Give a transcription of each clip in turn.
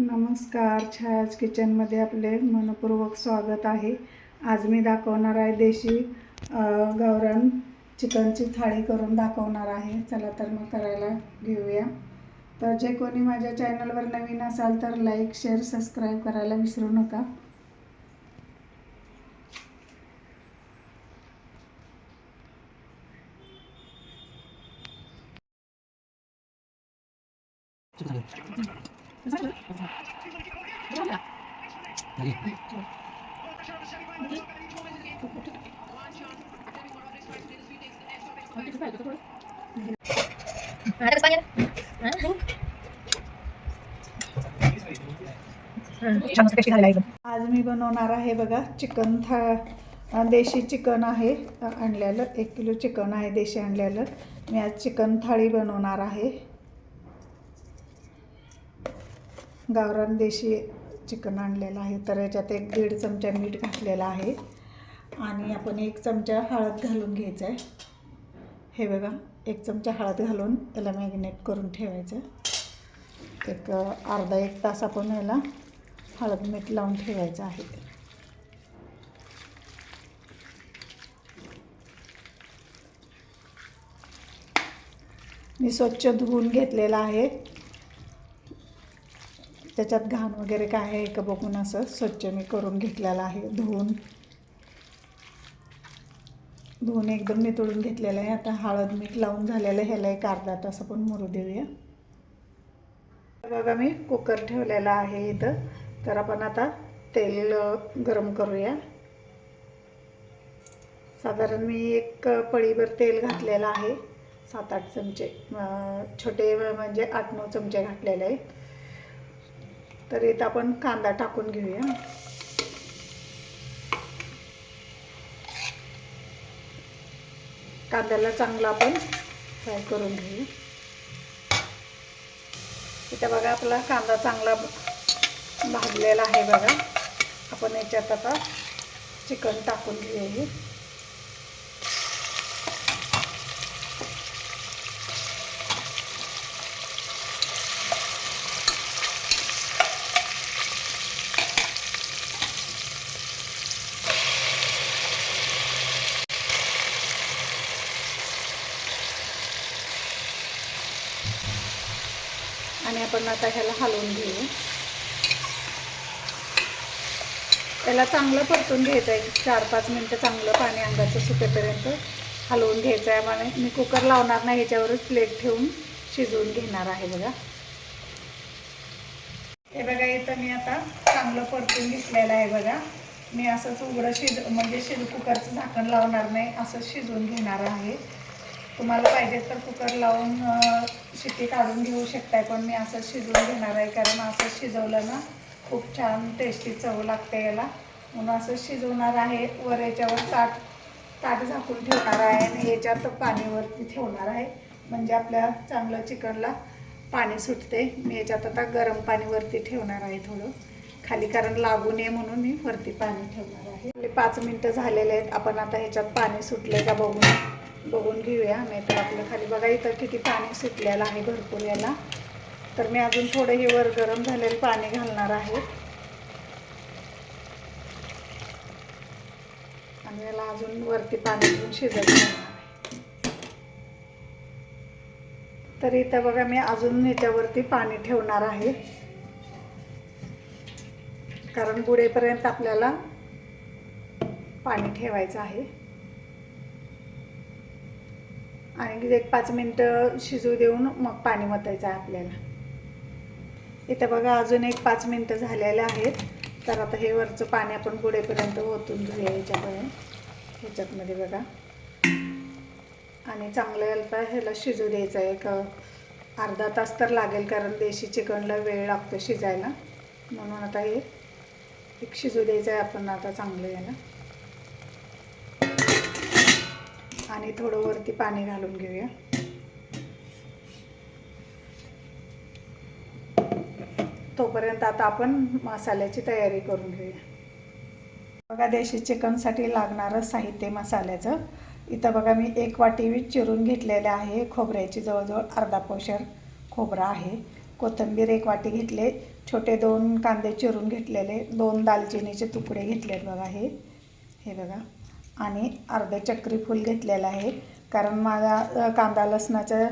नमस्कार छायाज किचनमध्ये आपले मनपूर्वक स्वागत आहे. आज मी दाखवणार आहे देशी अ, गावरान चिकनची थाळी करून दाखवणार आहे. चला तर मग करायला घेऊया. तर जे कोणी माझ्या चॅनलवर नवीन असाल तर लाईक शेअर सबस्क्राईब करायला विसरू नका. आज मी बनवणार आहे बघा चिकन था देशी चिकन आहे आणलेलं. एक किलो चिकन आहे देशी आणलेलं. मी आज चिकन थाळी बनवणार आहे. गावरान देशी चिकन आणलेलं आहे तर याच्यात एक दीड चमचा मीठ घातलेलं आहे. आणि आपण एक चमचा हळद घालून घ्यायचं आहे हे बघा एक चमचा हळद घालून त्याला मॅगिनेट करून ठेवायचं एक अर्धा एक तास आपण याला हळद मीठ लावून ठेवायचं आहे. मी स्वच्छ धुवून घेतलेलं आहे. त्याच्यात घाण वगैरे काय आहे का बघून असं स्वच्छ मी करून घेतलेलं आहे धुवून. धुवून एकदम नितळून घेतलेलं आहे. आता हळद मीठ लावून झालेलं ह्याला एक अर्धा तास आपण मुरू देऊया. बघा मी कुकर ठेवलेला आहे इथं. तर आपण आता तेल गरम करूया. साधारण मी एक पळीभर तेल घातलेलं आहे. सात आठ चमचे छोटे म्हणजे आठ नऊ चमचे घातलेले आहेत. तर इथं आपण कांदा टाकून घेऊया. कांद्याला चांगला आपण फ्राय करून घेऊ. इथं बघा आपला कांदा चांगला भाजलेला आहे बघा. आपण याच्यात आता चिकन टाकून घेऊ हे आणि आपण आता ह्याला हलवून घेऊ. त्याला चांगलं परतून घ्यायचं आहे. चार पाच मिनटं चांगलं पाणी अंगाचं सुकेपर्यंत हलवून घ्यायचं आहे. मला मी कुकर लावणार नाही ह्याच्यावरच प्लेट ठेवून शिजवून घेणार आहे बघा. हे बघा इथं मी आता चांगलं परतून घेतलेलं आहे बघा. मी असंच उघडं शिज म्हणजे शिज कुकरचं झाकण लावणार नाही असं शिजवून घेणार आहे. तुम्हाला पाहिजे तर कुकर लावून अ, शिट्टी काढून घेऊ शकताय पण मी असं शिजवून घेणार आहे कारण असं शिजवलं ना खूप छान टेस्टी चव लागते याला. म्हणून असं शिजवणार आहे वर याच्यावर ताट ताट झाकून ठेवणार आहे आणि याच्यात पाणीवरती ठेवणार आहे. म्हणजे आपल्या चांगलं चिकनला पाणी सुटते. मी याच्यात आता गरम पाणीवरती ठेवणार आहे थोडं. खाली कारण लागू नये म्हणून मी वरती पाणी ठेवणार आहे. पाच मिनटं झालेले आहेत. आपण आता ह्याच्यात पाणी सुटलं का बघून. बघून घेऊया. नाहीतर आपलं खाली बघा इथं किती पाणी सुटलेलं आहे भरपूर याला. तर मी अजून थोडं हे वर गरम झालेलं पाणी घालणार आहे. आणि याला अजून वरती पाणी घेऊन शिजत तर इथं बघा मी अजून याच्यावरती पाणी ठेवणार आहे. कारण बुडेपर्यंत आपल्याला पाणी ठेवायचं आहे. आणि एक पाच मिनटं शिजू देऊन मग पाणी मतायचं आहे आपल्याला. इथं बघा अजून एक पाच मिनटं झालेले आहेत. तर आता हे वरचं पाणी आपण पुढेपर्यंत ओतून घेऊया ह्याच्यापर्यंत ह्याच्यातमध्ये बघा. आणि चांगलं याला ह्याला शिजू द्यायचं आहे. एक अर्धा तास तर लागेल कारण देशी चिकनला वेळ लागतो शिजायला. म्हणून आता हे एक शिजू द्यायचं आहे आपण आता चांगलं याला. आणि थोडं वरती पाणी घालून घेऊया. तोपर्यंत आता आपण मसाल्याची तयारी करून घेऊया. बघा देशी चिकनसाठी लागणारं साहित्य मसाल्याचं. इथं बघा मी एक वाटी चिरून घेतलेलं आहे. खोबऱ्याची जवळजवळ अर्धा पोशर खोबरा आहे. कोथिंबीर एक वाटी घेतले. छोटे दोन कांदे चिरून घेतलेले. दोन दालचिनीचे तुकडे घेतलेत बघा हे. हे बघा. आणि अर्धे चक्री फूल घेतलेलं आहे कारण माझा कांदा लसणाचं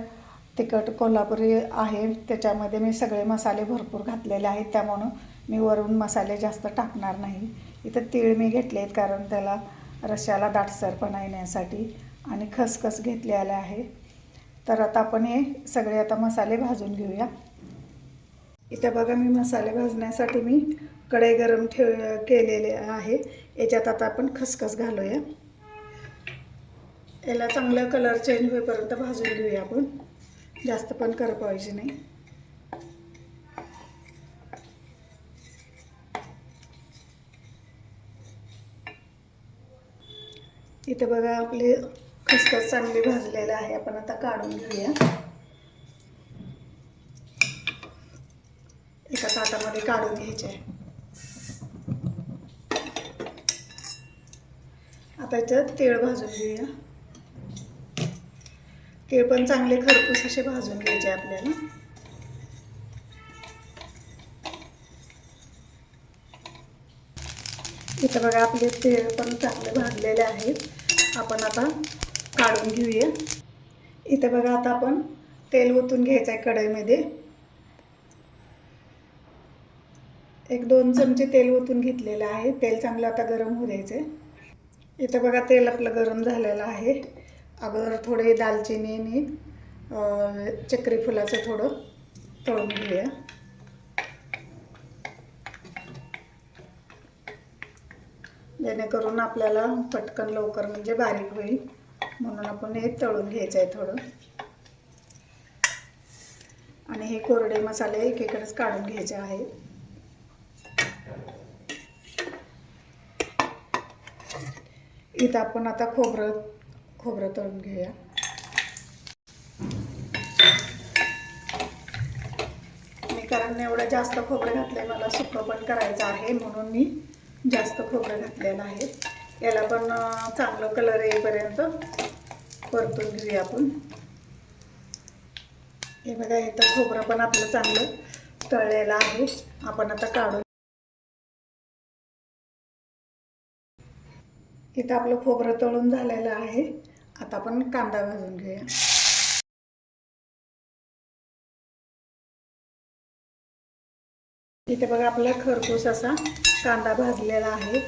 तिखट कोल्हापुरी आहे. त्याच्यामध्ये मी सगळे मसाले भरपूर घातलेले आहेत. त्यामुळं मी वरून मसाले जास्त टाकणार नाही. इथं तीळ मी घेतले आहेत कारण त्याला रश्याला दाटसरपणा येण्यासाठी आणि खसखस घेतलेलं आहे. तर आता आपण हे सगळे आता मसाले भाजून घेऊया. इथं बघा मी मसाले भाजण्यासाठी मी कढई गरम ठेव केलेले आहे. याच्यात आता आपण खसखस घालूया. याला चांगलं कलर चेंज होईपर्यंत भाजून घेऊया आपण. जास्त पण करपायची नाही. इथं बघा आपले खसखस चांगली भाजलेलं आहे. आपण आता काढून घेऊया. एका ताटामध्ये काढून घ्यायचे. आहे आता याच्यात तीळ भाजून घेऊया. तीळ पण चांगले खरपूस असे भाजून घ्यायचे आपल्याला. इथं बघा आपले तीळ पण चांगले भाजलेले आहेत. आपण आता काढून घेऊया. इथं बघा आता आपण तेल ओतून घ्यायचं आहे कढईमध्ये. एक दोन चमचे तेल ओतून घेतलेलं आहे. तेल चांगलं आता गरम होऊ द्यायचं आहे इथं बघा तेल आपलं गरम झालेलं आहे. अगोदर थोडे दालचिनी आणि चक्री फुलाचं थोडं तळून घेऊया. जेणेकरून आपल्याला पटकन लवकर म्हणजे बारीक होईल. म्हणून आपण हे तळून घ्यायचं आहे थोडं. आणि हे कोरडे मसाले एकीकडेच काढून घ्यायचे आहेत. इथं आपण आता खोबरं खोबरं तळून घेऊया. मी कारण एवढं जास्त खोबरं घातलंय मला सुकं पण करायचं आहे म्हणून मी जास्त खोबरं घातलेलं आहे. याला पण चांगलं कलर येईपर्यंत परतून घेऊया आपण. हे बघा इथं खोबरं पण आपलं चांगलं तळलेलं आहे. आपण आता काढून इथं आपलं खोबरं तळून झालेलं आहे. आता आपण कांदा भाजून घेऊया. इथे बघा आपला खरपूस असा कांदा भाजलेला आहे.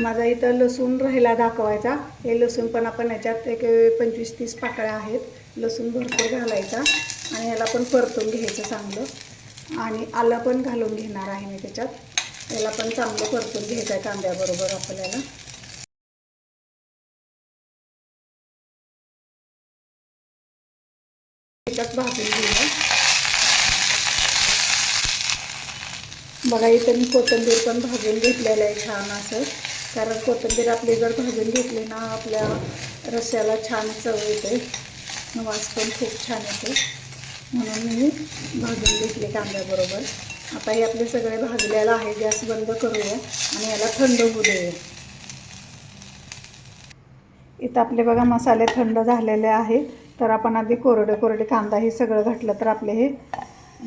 माझा इथं लसूण राहिला दाखवायचा. हे लसूण पण आपण याच्यात एक पंचवीस तीस पाकळ्या आहेत. लसूण भरपूर घालायचा आणि याला पण परतून घ्यायचं चांगलं. आणि आलं पण घालून घेणार आहे मी त्याच्यात. याला पण चांगलं परतून घ्यायचं आहे कांद्याबरोबर आपल्याला. त्याच्यात भाजून घेऊया बघा इथं मी कोथिंबीर पण भाजून घेतलेलं आहे छान असं. कारण कोथिंबीर आपली जर भाजून घेतली ना आपल्या रस्स्याला छान चव येते. वास पण खूप छान येते. म्हणून मी भाजून घेतली कांद्याबरोबर. आता हे आपले सगळे भाजलेलं आहे गॅस बंद करूया आणि याला थंड होऊ देऊया. इथं आपले बघा मसाले थंड झालेले आहेत. तर आपण आधी कोरडे कोरडे कांदा हे सगळं घातलं तर आपले हे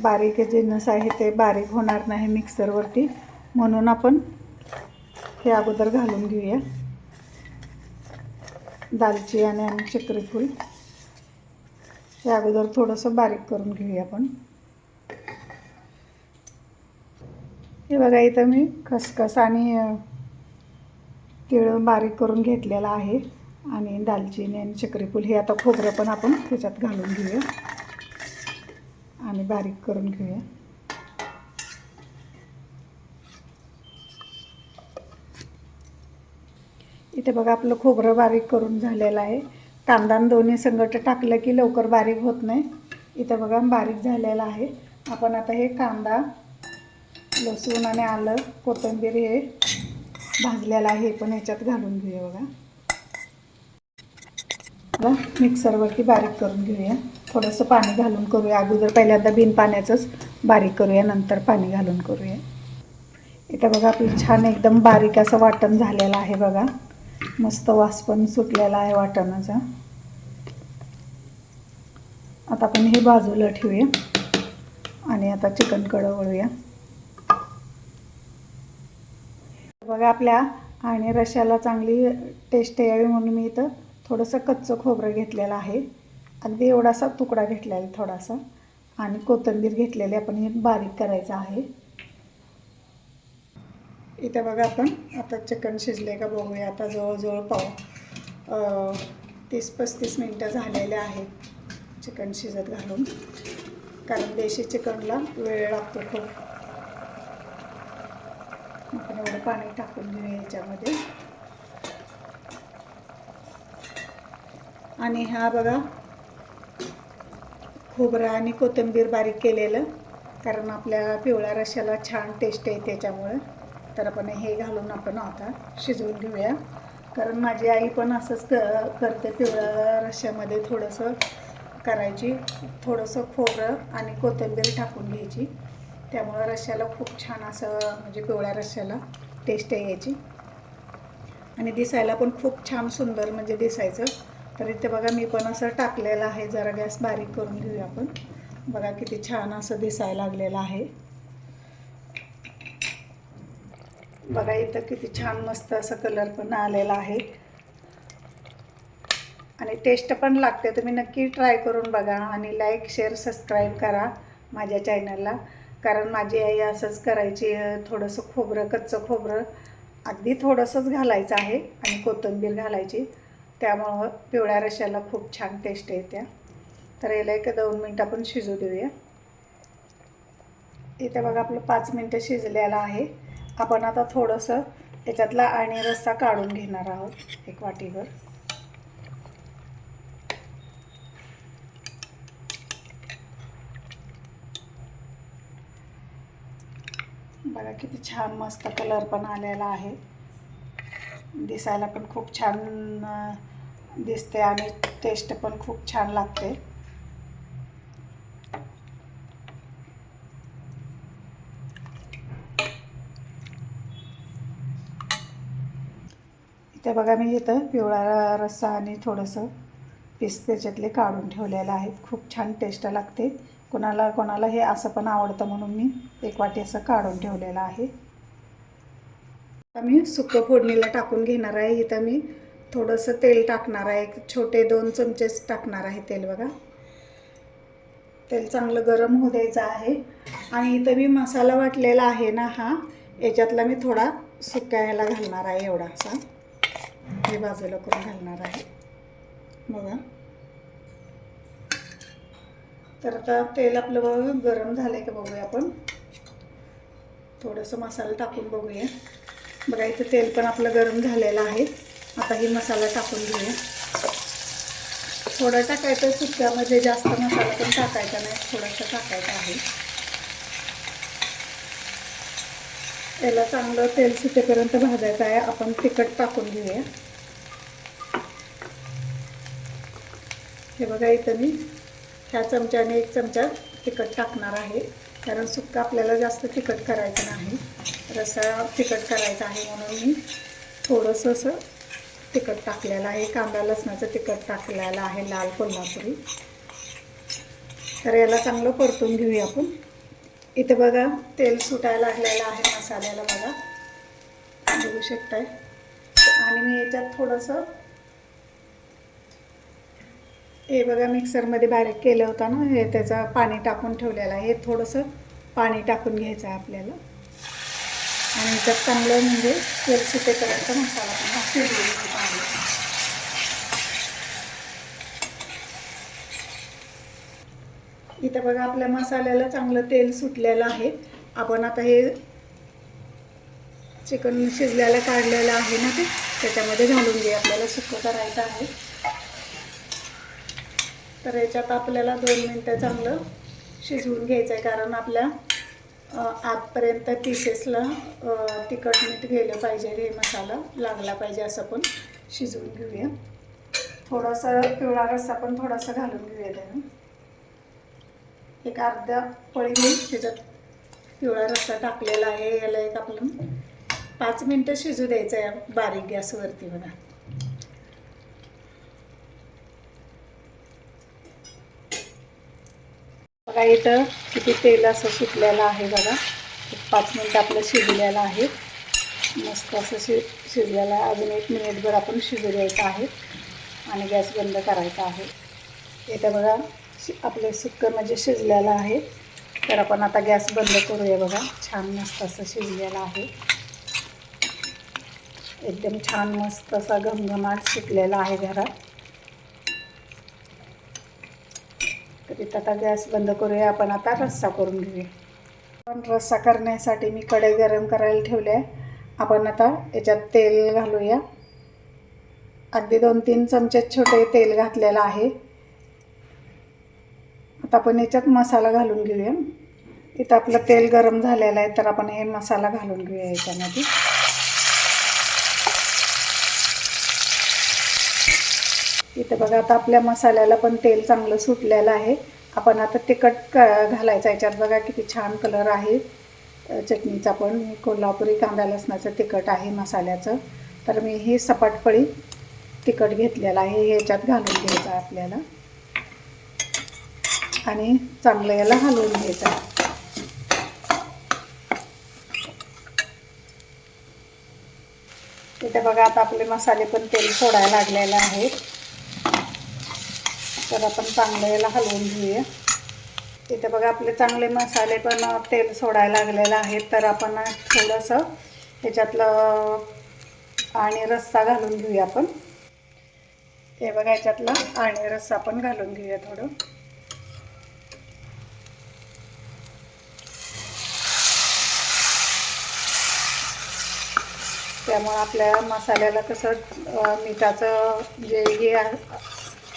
बारीक जिन्नस आहे ते बारीक होणार नाही मिक्सरवरती. म्हणून आपण हे अगोदर घालून घेऊया. दालची आणि आणि चक्रीफूल हे अगोदर थोडंसं बारीक करून घेऊया आपण. हे बघा इथं मी खसखस आणि अं, तीळ बारीक करून घेतलेला आहे. आणि दालचिनी आणि चक्रीफूल हे आता खोबरं पण आपण त्याच्यात घालून घेऊया. आणि बारीक करून घेऊया. इथे बघा आपलं खोबरं बारीक करून झालेलं आहे. कांदा दोन्ही संगट टाकलं की लवकर बारीक होत नाही. इथं बघा बारीक झालेलं आहे. आपण आता हे कांदा लसूण आणि आलं कोथिंबीर हे भाजलेलं आहे हे पण ह्याच्यात घालून घेऊया बघा. आता मिक्सरवरती बारीक करून घेऊया. थोडंसं पाणी घालून करूया. अगोदर पहिल्यांदा बिन पाण्याचंच बारीक करूया नंतर पाणी घालून करूया. इथं बघा आपलं छान एकदम बारीक असं वाटण झालेलं आहे बघा. मस्त वास पण सुटलेला आहे वाटणाचा. आता आपण हे बाजूला ठेवूया आणि आता चिकन कडं वळूया. बघा आपल्या आणि रशाला चांगली टेस्ट यावी म्हणून मी इथं थोडंसं कच्चं खोबरं घेतलेलं आहे. अगदी एवढासा तुकडा घेतलेला आहे थोडासा. आणि कोथिंबीर घेतलेली आपण हे बारीक करायचं आहे. इथे बघा आपण आता चिकन शिजले का बघूया. आता जवळजवळ पाव तीस पस्तीस मिनटं झालेले आहेत चिकन शिजत घालून. कारण देशी चिकनला वेळ लागतो खूप. आपण एवढं पाणी टाकून घेऊया याच्यामध्ये. आणि हा बघा खोबरं आणि कोथिंबीर बारीक केलेलं कारण आपल्या पिवळ्या रश्याला छान टेस्ट आहे त्याच्यामुळं. तर आपण हे घालून आपण आता शिजवून घेऊया. कारण माझी आई पण असंच क करते पिवळ्या रश्यामध्ये थोडंसं करायची थोडंसं खोबरं आणि कोथिंबीर टाकून घ्यायची. त्यामुळं रश्याला खूप छान असं म्हणजे पिवळ्या रश्याला टेस्ट यायची आणि दिसायला पण खूप छान सुंदर म्हणजे दिसायचं. तर इथे बघा मी पण असं टाकलेलं आहे. जरा गॅस बारीक करून घेऊया आपण. बघा किती छान असं दिसायला लागलेलं आहे. बघा इथं किती छान मस्त असं कलर पण आलेला आहे. आणि टेस्ट पण लागते. तुम्ही नक्की ट्राय करून बघा आणि लाईक शेअर सबस्क्राईब करा माझ्या चॅनलला कारण माझी आई असंच करायची थोडंसं खोबरं कच्चं खोबरं अगदी थोडंसंच घालायचं आहे आणि कोथिंबीर घालायची. त्यामुळं पिवळ्या रश्याला खूप छान टेस्ट येते. तर याला एक दोन मिनटं आपण शिजू देऊया. इथे बघा आपलं पाच मिनटं शिजलेलं आहे. आपण आता थोडंसं याच्यातला आणि रस्सा काढून घेणार आहोत एक वाटीभर बघा किती छान मस्त कलर पण आलेला आहे. दिसायला पण खूप छान दिसते आणि टेस्ट पण खूप छान लागते इथे बघा मी इथं पिवळा रस्सा आणि थोडंसं पीस त्याच्यातले काढून ठेवलेलं आहे. खूप छान टेस्ट लागते. कोणाला कोणाला हे असं पण आवडतं म्हणून मी एक वाटी असं काढून ठेवलेलं आहे. मी सुकं फोडणीला टाकून घेणार आहे. इथं मी थोडंसं तेल टाकणार आहे. एक छोटे दोन चमचेच टाकणार आहे तेल बघा. तेल चांगलं गरम होऊ द्यायचं आहे. आणि इथं मी मसाला वाटलेला आहे ना हा. याच्यातला मी थोडा सुक्या ह्याला घालणार आहे एवढासा. हे बाजूला करून घालणार आहे. बघा. तर आता तेल आपलं बघा गरम झालं आहे का बघूया आपण. थोडंसं मसाला टाकून बघूया. बघा इथं तेल पण आपलं गरम झालेलं आहे. आता ही मसाला टाकून घेऊया. थोडं टाकायचं सुक्यामध्ये जास्त मसाला पण टाकायचा नाही थोडंसं टाकायचा आहे. याला चांगलं तेल सुटेपर्यंत भाजायचं आहे. आपण तिखट टाकून घेऊया. हे बघा इथं मी ह्या चमच्याने एक चमचा तिखट टाकणार आहे. कारण सुक्का आपल्याला जास्त तिखट करायचं नाही. रसा तिखट करायचा आहे म्हणून मी थोडंसं असं तिखट टाकलेलं आहे. कांदा लसणाचं तिखट टाकलेलं आहे लाल कोल्हापुरी. तर याला चांगलं परतून घेऊया आपण. इथं बघा तेल सुटायला लागलेलं आहे मसाल्याला बघा. बघू शकताय. आणि मी याच्यात थोडंसं हे बघा मिक्सरमध्ये बारीक केलं होतं ना हे त्याचं पाणी टाकून ठेवलेलं आहे. हे थोडंसं पाणी टाकून घ्यायचं आहे आपल्याला. आणि याच्यात चांगलं म्हणजे तेल सुटेपर्यंत मसाला पण शिजवून इथं बघा आपल्या मसाल्याला चांगलं तेल सुटलेलं आहे. आपण आता हे चिकन शिजल्याला काढलेलं आहे ना ते त्याच्यामध्ये घालून घे आपल्याला सुकं करायचं आहे. तर याच्यात आपल्याला दोन मिनटं चांगलं शिजवून घ्यायचं आहे कारण आपल्या आतपर्यंत पीसेसला तिखट मीठ गेलं पाहिजे हे मसाला लागला पाहिजे असं पण शिजवून घेऊया. थोडासा पिवळा रस्सा पण थोडासा घालून घेऊया त्याने. एक अर्ध्या पळी मी त्याच्यात पिवळा रस्सा टाकलेला आहे याला एक आपलं पाच मिनटं शिजू द्यायचं आहे बारीक गॅसवरती बघा. बघा इथं किती तेल असं सुटलेलं आहे बघा. पाच मिनटं आपलं शिजलेलं आहे. मस्त असं शि शिजलेलं आहे. अजून एक मिनिटभर आपण शिजू द्यायचं आहे आणि गॅस बंद करायचा आहे. इथं बघा शि आपले सुक्कं म्हणजे शिजलेलं आहे. तर आपण आता गॅस बंद करूया बघा. छान मस्त असं शिजलेलं आहे. एकदम छान मस्त असा घमघमाट सुटलेला आहे घरात. इथं आता गॅस बंद करूया आपण आता रस्सा करून घेऊया. पण रस्सा करण्यासाठी मी कढई गरम करायला ठेवले आहे. आपण आता याच्यात तेल घालूया. अगदी दोन तीन चमचे छोटे तेल घातलेलं आहे. आता आपण याच्यात मसाला घालून घेऊया. इथं आपलं तेल गरम झालेलं आहे तर आपण हे मसाला घालून घेऊया याच्यामध्ये. बघा आता आपल्या मसाल्याला पण तेल चांगलं सुटलेलं आहे. आपण आता तिखट क घालायचं याच्यात बघा किती छान कलर आहे. चटणीचा पण. कोल्हापुरी कांदा लसणाचं तिखट आहे मसाल्याचं. तर मी हे सपाटपळी तिखट घेतलेलं आहे. हे याच्यात घालून घ्यायचं आपल्याला. आणि चांगलं याला हलवून घ्यायचं तिथे बघा आता आपले मसाले पण तेल सोडायला लागलेले आहेत तर आपण चांगलं याला हलवून घेऊया. इथे बघा आपले चांगले मसाले पण तेल सोडायला लागलेलं आहे. तर आपण थोडंसं ह्याच्यातलं आणि रस्सा घालून घेऊया आपण. हे बघा ह्याच्यातला आणि रस्सा पण घालून घेऊया थोडं. त्यामुळं आपल्या मसाल्याला कसं मिठाचं जे हे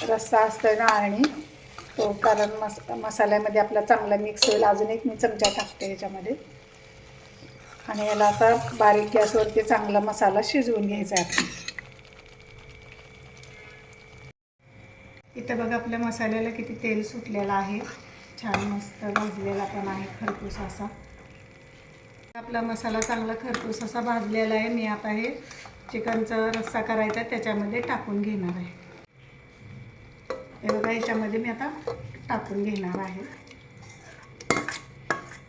रस्सा असतोय ना आणि तो कारण मस मसाल्यामध्ये आपला चांगला मिक्स होईल. अजून एक मी चमचा टाकते ह्याच्यामध्ये आणि याला आता बारीक गॅसवरती चांगला मसाला शिजवून घ्यायचा आहे इथं बघा आपल्या मसाल्याला किती तेल सुटलेलं आहे. छान मस्त भाजलेला पण आहे खरपूस असा. आपला मसाला चांगला खरपूस असा भाजलेला आहे. मी आता हे चिकनचा रस्सा करायचा त्याच्यामध्ये टाकून घेणार आहे. हे बघा याच्यामध्ये मी आता टाकून घेणार आहे.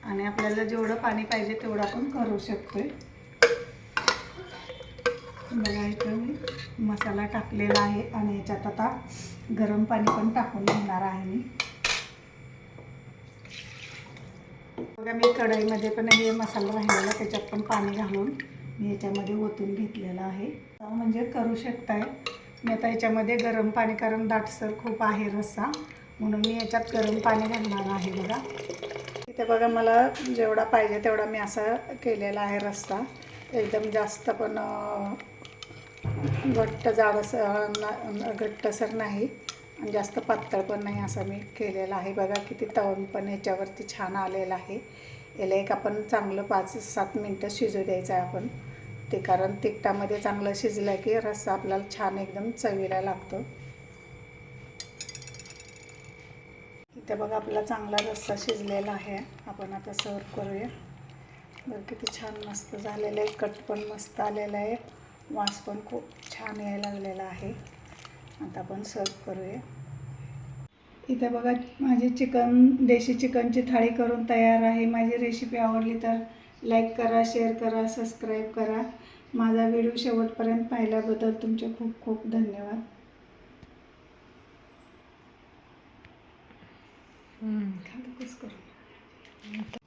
आणि आपल्याला जेवढं पाणी पाहिजे तेवढं आपण करू शकतोय. बघा इथं मी मसाला टाकलेला आहे आणि याच्यात आता गरम पाणी पण टाकून घेणार आहे मी. बघा मी कढईमध्ये पण हे मसाला राहिलेला त्याच्यात पण पाणी घालून मी याच्यामध्ये ओतून घेतलेलं आहे. म्हणजे करू शकताय. मी आता याच्यामध्ये गरम पाणी कारण दाटसर खूप आहे रस्सा. म्हणून मी याच्यात गरम पाणी घालणार आहे बघा. इथे बघा मला जेवढा पाहिजे तेवढा मी असा केलेला आहे रस्सा. एकदम जास्त पण घट्ट जाडसर न- घट्टसर नाही. आणि जास्त पातळ पण नाही असं मी केलेलं आहे. बघा किती तवण पण याच्यावरती छान आलेलं आहे. याला एक आपण चांगलं पाच सात मिनटं शिजू द्यायचं आहे आपण. ते कारण तिखटामध्ये चांगलं शिजलं की रस्सा आपल्याला छान एकदम चवीला लागतो. इथे बघा आपला चांगला रस्सा शिजलेला आहे. आपण आता सर्व करूया. बरं किती छान मस्त झालेलं आहे. कट पण मस्त आलेलं आहे. वास पण खूप छान यायला लागलेला आहे. आता आपण सर्व करूया. इथे बघा माझी चिकन देशी चिकनची थाळी करून तयार आहे. माझी रेसिपी आवडली तर लाईक करा शेअर करा सबस्क्राईब करा. माझा व्हिडिओ शेवटपर्यंत पाहिल्याबद्दल तुमचे खूप खूप धन्यवाद. खाली कुस करू